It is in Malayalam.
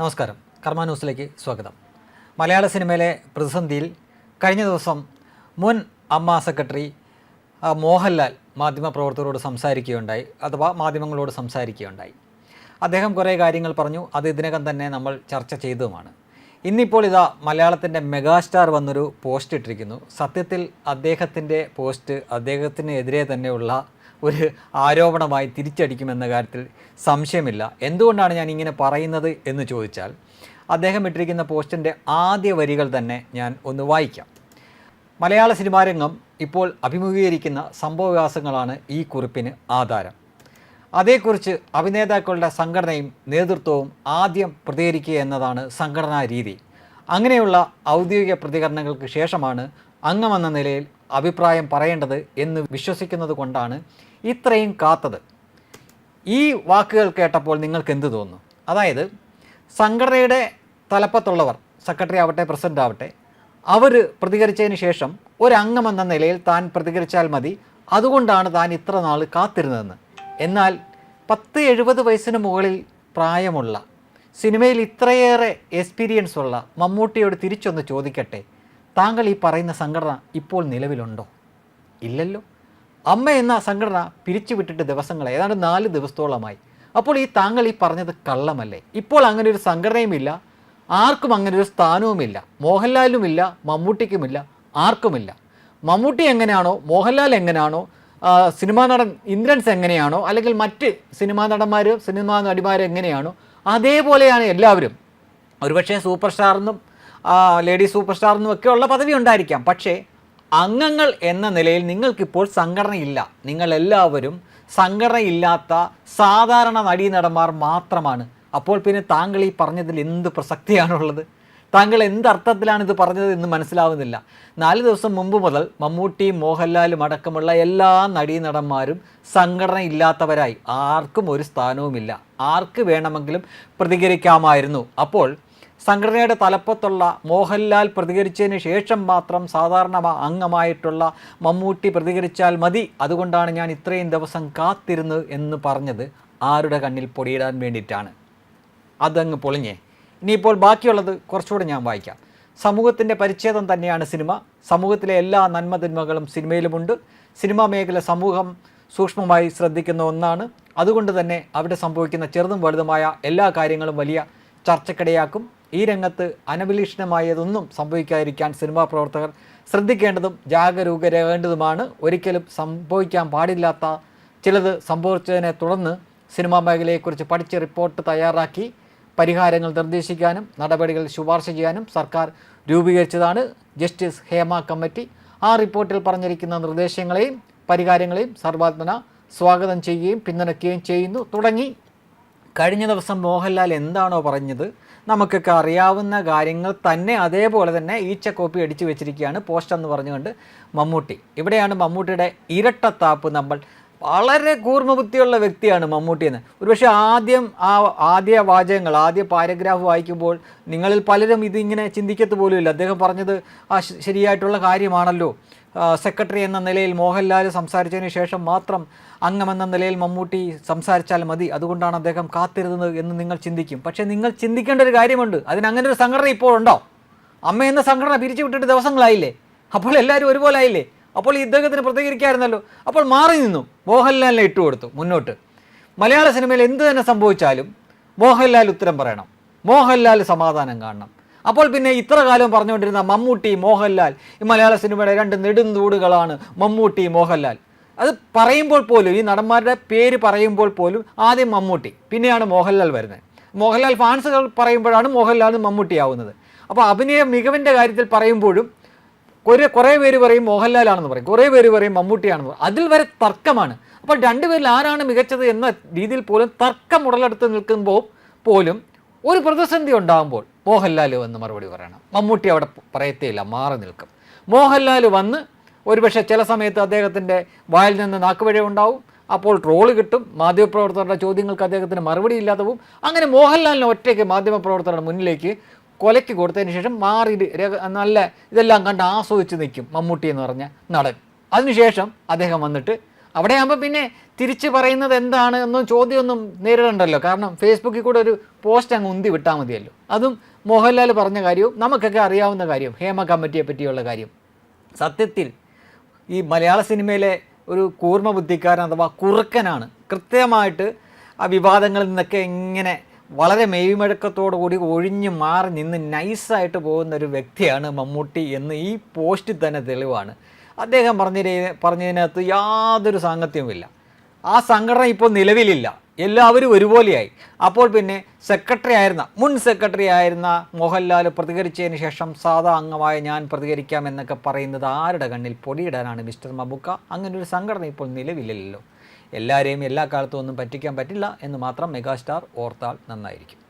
നമസ്കാരം. കർമ്മ ന്യൂസിലേക്ക് സ്വാഗതം. മലയാള സിനിമയിലെ പ്രതിസന്ധിയിൽ കഴിഞ്ഞ ദിവസം മുൻ അമ്മ സെക്രട്ടറി മോഹൻലാൽ മാധ്യമപ്രവർത്തകരോട് സംസാരിക്കുകയുണ്ടായി അഥവാ മാധ്യമങ്ങളോട് സംസാരിക്കുകയുണ്ടായി. അദ്ദേഹം കുറേ കാര്യങ്ങൾ പറഞ്ഞു അത് ഇതിനകം തന്നെ നമ്മൾ ചർച്ച ചെയ്തതുമാണ്. ഇന്നിപ്പോൾ ഇതാ മലയാളത്തിന്റെ മെഗാസ്റ്റാർ വന്നൊരു പോസ്റ്റ് ഇട്ടിരിക്കുന്നു. സത്യത്തിൽ അദ്ദേഹത്തിന്റെ പോസ്റ്റ് അദ്ദേഹത്തിനെതിരെ തന്നെയുള്ള ഒരു ആരോപണമായി തിരിച്ചടിക്കുമെന്ന കാര്യത്തിൽ സംശയമില്ല. എന്തുകൊണ്ടാണ് ഞാൻ ഇങ്ങനെ പറയുന്നത് എന്ന് ചോദിച്ചാൽ അദ്ദേഹം ഇട്ടിരിക്കുന്ന പോസ്റ്റിന്റെ ആദ്യ വരികൾ തന്നെ ഞാൻ ഒന്ന് വായിക്കാം. മലയാള സിനിമാരംഗം ഇപ്പോൾ അഭിമുഖീകരിക്കുന്ന സംഭവവികാസങ്ങളാണ് ഈ കുറിപ്പിന് ആധാരം. അതേക്കുറിച്ച് അഭിനേതാക്കളുടെ സംഘടനയും നേതൃത്വവും ആദ്യം പ്രതികരിക്കുക എന്നതാണ് സംഘടനാ രീതി. അങ്ങനെയുള്ള ഔദ്യോഗിക പ്രതികരണങ്ങൾക്ക് ശേഷമാണ് അംഗമെന്ന നിലയിൽ അഭിപ്രായം പറയേണ്ടത് എന്ന് വിശ്വസിക്കുന്നത് കൊണ്ടാണ് ഇത്രയും കാത്തത്. ഈ വാക്കുകൾ കേട്ടപ്പോൾ നിങ്ങൾക്ക് എന്ത് തോന്നുന്നു? അതായത് സംഘടനയുടെ തലപ്പത്തുള്ളവർ സെക്രട്ടറി ആവട്ടെ പ്രസിഡന്റ് ആവട്ടെ അവർ പ്രതികരിച്ചതിന് ശേഷം ഒരംഗമെന്ന നിലയിൽ താൻ പ്രതികരിച്ചാൽ മതി. അതുകൊണ്ടാണ് താൻ ഇത്ര നാൾ കാത്തിരുന്നതെന്ന്. എന്നാൽ പത്ത് എഴുപത് വയസ്സിന് മുകളിൽ പ്രായമുള്ള സിനിമയിൽ ഇത്രയേറെ എക്സ്പീരിയൻസ് ഉള്ള മമ്മൂട്ടിയോട് തിരിച്ചൊന്ന് ചോദിക്കട്ടെ? താങ്കൾ ഈ പറയുന്ന സംഘടന ഇപ്പോൾ നിലവിലുണ്ടോ? ഇല്ലല്ലോ. അമ്മ എന്ന സംഘടന പിരിച്ചുവിട്ടിട്ട് ദിവസങ്ങൾ ഏതാണ്ട് നാല് ദിവസത്തോളമായി. അപ്പോൾ ഈ താങ്കൾ ഈ പറഞ്ഞത് കള്ളമല്ലേ? ഇപ്പോൾ അങ്ങനെ ഒരു സംഘടനയുമില്ല ആർക്കും അങ്ങനെ ഒരു സ്ഥാനവുമില്ല മോഹൻലാലുമില്ല മമ്മൂട്ടിക്കുമില്ല ആർക്കുമില്ല. മമ്മൂട്ടി എങ്ങനെയാണോ മോഹൻലാൽ എങ്ങനെയാണോ സിനിമാ നടൻ ഇന്ദ്രൻസ് എങ്ങനെയാണോ അല്ലെങ്കിൽ മറ്റ് സിനിമാ നടന്മാർ സിനിമാ നടിമാർ എങ്ങനെയാണോ അതേപോലെയാണ് എല്ലാവരും. ഒരുപക്ഷെ സൂപ്പർ സ്റ്റാറെന്നും ലേഡി സൂപ്പർ സ്റ്റാർ എന്നും ഒക്കെ ഉള്ള പദവി ഉണ്ടായിരിക്കാം. പക്ഷേ അംഗങ്ങൾ എന്ന നിലയിൽ നിങ്ങൾക്കിപ്പോൾ സംഘടനയില്ല. നിങ്ങളെല്ലാവരും സംഘടനയില്ലാത്ത സാധാരണ നടീനടന്മാർ മാത്രമാണ്. അപ്പോൾ പിന്നെ താങ്കൾ ഈ പറഞ്ഞതിൽ എന്ത് പ്രസക്തിയാണുള്ളത്? താങ്കൾ എന്തർത്ഥത്തിലാണ് ഇത് പറഞ്ഞത് എന്ന് മനസ്സിലാവുന്നില്ല. നാല് ദിവസം മുമ്പ് മുതൽ മമ്മൂട്ടിയും മോഹൻലാലും അടക്കമുള്ള എല്ലാ നടീനടന്മാരും സംഘടന ഇല്ലാത്തവരായി. ആർക്കും ഒരു സ്ഥാനവുമില്ല. ആർക്ക് വേണമെങ്കിലും പ്രതികരിക്കാമായിരുന്നു. അപ്പോൾ സംഘടനയുടെ തലപ്പത്തുള്ള മോഹൻലാൽ പ്രതികരിച്ചതിന് ശേഷം മാത്രം സാധാരണ അംഗമായിട്ടുള്ള മമ്മൂട്ടി പ്രതികരിച്ചാൽ മതി. അതുകൊണ്ടാണ് ഞാൻ ഇത്രയും ദിവസം കാത്തിരുന്നു എന്ന് പറഞ്ഞത്. ആരുടെ കണ്ണിൽ പൊടിയിടാൻ വേണ്ടിയിട്ടാണ്. അതങ്ങ് പൊളിഞ്ഞേ. ഇനിയിപ്പോൾ ബാക്കിയുള്ളത് കുറച്ചുകൂടെ ഞാൻ വായിക്കാം. സമൂഹത്തിന്റെ പരിച്ഛേദം തന്നെയാണ് സിനിമ. സമൂഹത്തിലെ എല്ലാ നന്മതിന്മകളും സിനിമയിലുമുണ്ട്. സിനിമാ മേഖല സമൂഹം സൂക്ഷ്മമായി ശ്രദ്ധിക്കുന്ന ഒന്നാണ്. അതുകൊണ്ട് തന്നെ അവിടെ സംഭവിക്കുന്ന ചെറുതും വലുതുമായ എല്ലാ കാര്യങ്ങളും വലിയ ചർച്ചക്കിടയാക്കും. ഈ രംഗത്ത് അനഭിലീഷണമായതൊന്നും സംഭവിക്കാതിരിക്കാൻ സിനിമാ പ്രവർത്തകർ ശ്രദ്ധിക്കേണ്ടതും ജാഗരൂകരേണ്ടതുമാണ്. ഒരിക്കലും സംഭവിക്കാൻ പാടില്ലാത്ത ചിലത് സംഭവിച്ചതിനെ തുടർന്ന് സിനിമാ മേഖലയെക്കുറിച്ച് പഠിച്ച് റിപ്പോർട്ട് തയ്യാറാക്കി പരിഹാരങ്ങൾ നിർദ്ദേശിക്കാനും നടപടികൾ ശുപാർശ ചെയ്യാനും സർക്കാർ രൂപീകരിച്ചതാണ് ജസ്റ്റിസ് ഹേമ കമ്മിറ്റി. ആ റിപ്പോർട്ടിൽ പറഞ്ഞിരിക്കുന്ന നിർദ്ദേശങ്ങളെയും പരിഹാരങ്ങളെയും സർവാത്മന സ്വാഗതം ചെയ്യുകയും പിന്തുണയ്ക്കുകയും ചെയ്യുന്നു. തുടങ്ങി. കഴിഞ്ഞ ദിവസം മോഹൻലാൽ എന്താണോ പറഞ്ഞത്? നമുക്കൊക്കെ അറിയാവുന്ന കാര്യങ്ങൾ തന്നെ അതേപോലെ തന്നെ ഈച്ച കോപ്പി അടിച്ചു വെച്ചിരിക്കുകയാണ് പോസ്റ്റ് എന്ന് പറഞ്ഞുകൊണ്ട് മമ്മൂട്ടി. ഇവിടെയാണ് മമ്മൂട്ടിയുടെ ഇരട്ടത്താപ്പ് നമ്മൾ വളരെ കൂർമ്മബുദ്ധിയുള്ള വ്യക്തിയാണ് മമ്മൂട്ടി എന്ന്. ഒരുപക്ഷെ ആദ്യം ആ ആദ്യ വാചകങ്ങൾ ആദ്യ പാരഗ്രാഫ് വായിക്കുമ്പോൾ നിങ്ങളിൽ പലരും ഇതിങ്ങനെ ചിന്തിക്കത്ത് പോലുമില്ല. അദ്ദേഹം പറഞ്ഞത് ആ ശരിയായിട്ടുള്ള കാര്യമാണല്ലോ. സെക്രട്ടറി എന്ന നിലയിൽ മോഹൻലാൽ സംസാരിച്ചതിന് ശേഷം മാത്രം അംഗമെന്ന നിലയിൽ മമ്മൂട്ടി സംസാരിച്ചാൽ മതി. അതുകൊണ്ടാണ് അദ്ദേഹം കാത്തിരുന്നത് എന്ന് നിങ്ങൾ ചിന്തിക്കും. പക്ഷേ നിങ്ങൾ ചിന്തിക്കേണ്ട ഒരു കാര്യമുണ്ട്. അതിന് അങ്ങനെ ഒരു സംഘടന ഇപ്പോൾ ഉണ്ടോ അമ്മ എന്ന സംഘടന പിരിച്ചു വിട്ടിട്ട് ദിവസങ്ങളായില്ലേ? അപ്പോൾ എല്ലാവരും ഒരുപോലെ ആയില്ലേ? അപ്പോൾ ഇദ്ദേഹത്തിന് പ്രതികരിക്കാമായിരുന്നല്ലോ അപ്പോൾ മാറി നിന്നു. മോഹൻലാലിനെ ഇട്ടുകൊടുത്തു മുന്നോട്ട്. മലയാള സിനിമയിൽ എന്ത് തന്നെ സംഭവിച്ചാലും മോഹൻലാൽ ഉത്തരം പറയണം. മോഹൻലാൽ സമാധാനം കാണണം. അപ്പോൾ പിന്നെ ഇത്ര കാലം പറഞ്ഞുകൊണ്ടിരുന്ന മമ്മൂട്ടി മോഹൻലാൽ ഈ മലയാള സിനിമയുടെ രണ്ട് നെടുന്തൂടുകളാണ് മമ്മൂട്ടി മോഹൻലാൽ. അത് പറയുമ്പോൾ പോലും ഈ നടന്മാരുടെ പേര് പറയുമ്പോൾ പോലും ആദ്യം മമ്മൂട്ടി പിന്നെയാണ് മോഹൻലാൽ വരുന്നത്. മോഹൻലാൽ ഫാൻസുകൾ പറയുമ്പോഴാണ് മോഹൻലാൽ മമ്മൂട്ടി ആവുന്നത് അപ്പോൾ അഭിനയ മികവിന്റെ കാര്യത്തിൽ പറയുമ്പോഴും കുറേ കുറേ പേര് പറയും മോഹൻലാലാണെന്ന് പറയും. കുറേ പേര് പറയും മമ്മൂട്ടിയാണെന്ന് അതിൽ വരെ തർക്കമാണ്. അപ്പോൾ രണ്ടുപേരിൽ ആരാണ് മികച്ചത് എന്ന രീതിയിൽ പോലും തർക്കം ഉടലെടുത്ത് നിൽക്കുമ്പോൾ പോലും ഒരു പ്രതിസന്ധി ഉണ്ടാകുമ്പോൾ മോഹൻലാൽ വന്ന് മറുപടി പറയണം. മമ്മൂട്ടി അവിടെ പറയത്തേയില്ല മാറി നിൽക്കും. മോഹൻലാൽ വന്ന് ഒരുപക്ഷെ ചില സമയത്ത് അദ്ദേഹത്തിന്റെ വായിൽ നിന്ന് നാക്കുവഴി ഉണ്ടാവും. അപ്പോൾ ട്രോൾ കിട്ടും. മാധ്യമപ്രവർത്തകരുടെ ചോദ്യങ്ങൾക്ക് അദ്ദേഹത്തിന് മറുപടി ഇല്ലാതെ പോകും അങ്ങനെ മോഹൻലാലിനെ ഒറ്റയ്ക്ക് മാധ്യമപ്രവർത്തകരുടെ മുന്നിലേക്ക് കൊലയ്ക്ക് കൊടുത്തതിന് ശേഷം മാറി നല്ല ഇതെല്ലാം കണ്ട് ആസ്വദിച്ച് നിൽക്കും മമ്മൂട്ടി എന്ന് പറഞ്ഞ നടൻ. അതിനുശേഷം അദ്ദേഹം വന്നിട്ട് അവിടെയാകുമ്പോൾ പിന്നെ തിരിച്ച് പറയുന്നത് എന്താണ് എന്നും ചോദ്യമൊന്നും നേരിടണ്ടല്ലോ. കാരണം ഫേസ്ബുക്കിൽ കൂടെ ഒരു പോസ്റ്റ് അങ്ങ് ഉന്തി വിട്ടാൽ മതിയല്ലോ. അതും മോഹൻലാൽ പറഞ്ഞ കാര്യവും നമുക്കൊക്കെ അറിയാവുന്ന കാര്യം ഹേമ കമ്മിറ്റിയെ പറ്റിയുള്ള കാര്യം. സത്യത്തിൽ ഈ മലയാള സിനിമയിലെ ഒരു കൂർമ്മ ബുദ്ധിക്കാരൻ അഥവാ കുറുക്കനാണ് കൃത്യമായിട്ട് ആ വിവാദങ്ങളിൽ നിന്നൊക്കെ ഇങ്ങനെ വളരെ മെയ്മഴക്കത്തോടുകൂടി ഒഴിഞ്ഞു മാറി നിന്ന് നൈസായിട്ട് പോകുന്ന ഒരു വ്യക്തിയാണ് മമ്മൂട്ടി എന്ന് ഈ പോസ്റ്റിൽ തന്നെ തെളിവാണ്. അദ്ദേഹം പറഞ്ഞ പറഞ്ഞതിനകത്ത് യാതൊരു സാങ്കത്യവുമില്ല. ആ സംഘടന ഇപ്പോൾ നിലവിലില്ല. എല്ലാവരും ഒരുപോലെയായി. അപ്പോൾ പിന്നെ സെക്രട്ടറി ആയിരുന്ന മുൻ സെക്രട്ടറി ആയിരുന്ന മോഹൻലാൽ പ്രതികരിച്ചതിന് ശേഷം സാധാ അംഗമായ ഞാൻ പ്രതികരിക്കാം എന്നൊക്കെ പറയുന്നത് ആരുടെ കണ്ണിൽ പൊടിയിടാനാണ് മിസ്റ്റർ മബുക്ക അങ്ങനെ ഒരു സംഘടന ഇപ്പോൾ നിലവിലില്ലല്ലോ. എല്ലാവരെയും എല്ലാ കാലത്തും ഒന്നും പറ്റിക്കാൻ പറ്റില്ല എന്ന് മാത്രം മെഗാസ്റ്റാർ ഓർത്താൽ നന്നായിരിക്കും.